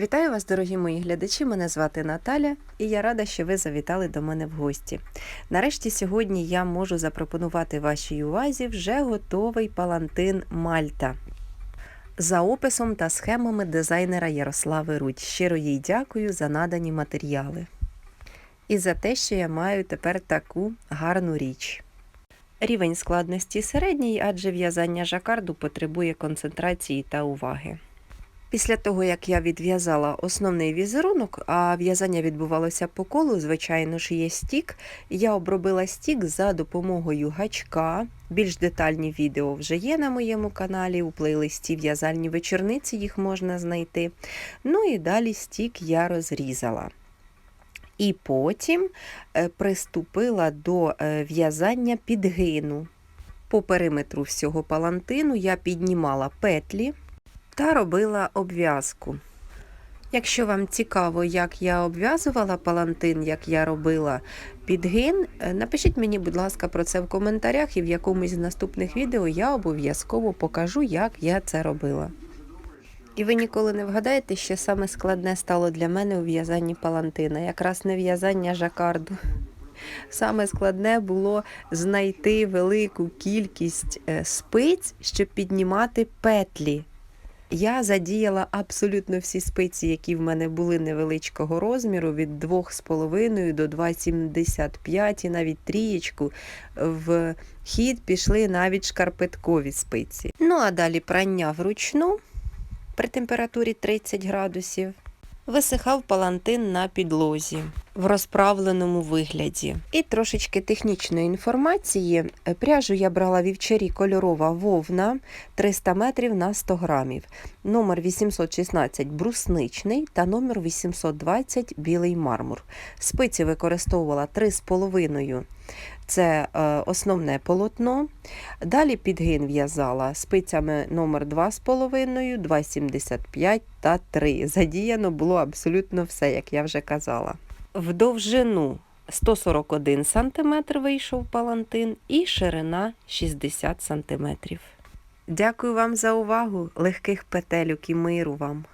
Вітаю вас, дорогі мої глядачі. Мене звати Наталя, і я рада, що ви завітали до мене в гості. Нарешті сьогодні я можу запропонувати вашій увазі вже готовий палантин Мальта. За описом та схемами дизайнера Ярослави Рудь. Щиро їй дякую за надані матеріали. І за те, що я маю тепер таку гарну річ. Рівень складності середній, адже в'язання жакарду потребує концентрації та уваги. Після того, як я відв'язала основний візерунок, а в'язання відбувалося по колу, звичайно ж, є стік. Я обробила стік за допомогою гачка. Більш детальні відео вже є на моєму каналі, у плейлисті в'язальні вечорниці їх можна знайти. Ну і далі стік я розрізала. І потім е, приступила до е, в'язання підгину. По периметру всього палантину я піднімала петлі та робила обв'язку. Якщо вам цікаво, як я обв'язувала палантин, як я робила підгин, е, напишіть мені, будь ласка, про це в коментарях, і в якомусь з наступних відео я обов'язково покажу, як я це робила. І ви ніколи не вгадаєте, що саме складне стало для мене у в'язанні палантина, якраз не в'язання жакарду. Саме складне було знайти велику кількість е, спиць, щоб піднімати петлі. Я задіяла абсолютно всі спиці, які в мене були невеличкого розміру, від 2,5 до 2,75 і навіть трієчку. В хід пішли навіть шкарпеткові спиці. Ну а далі прання вручну при температурі 30 градусів. Висихав палантин на підлозі в розправленому вигляді. І трошечки технічної інформації. Пряжу я брала вівчарі кольорова вовна 300 метрів на 100 грамів. Номер 816 брусничний та номер 820 білий мармур. Спиці використовувала 3,5 це е, основне полотно. Далі підгин в'язала спицями номер 2,5, 2,75 та 3. Задіяно було абсолютно все, як я вже казала. В довжину 141 см вийшов палантин і ширина 60 см. Дякую вам за увагу, легких петелюк і миру вам!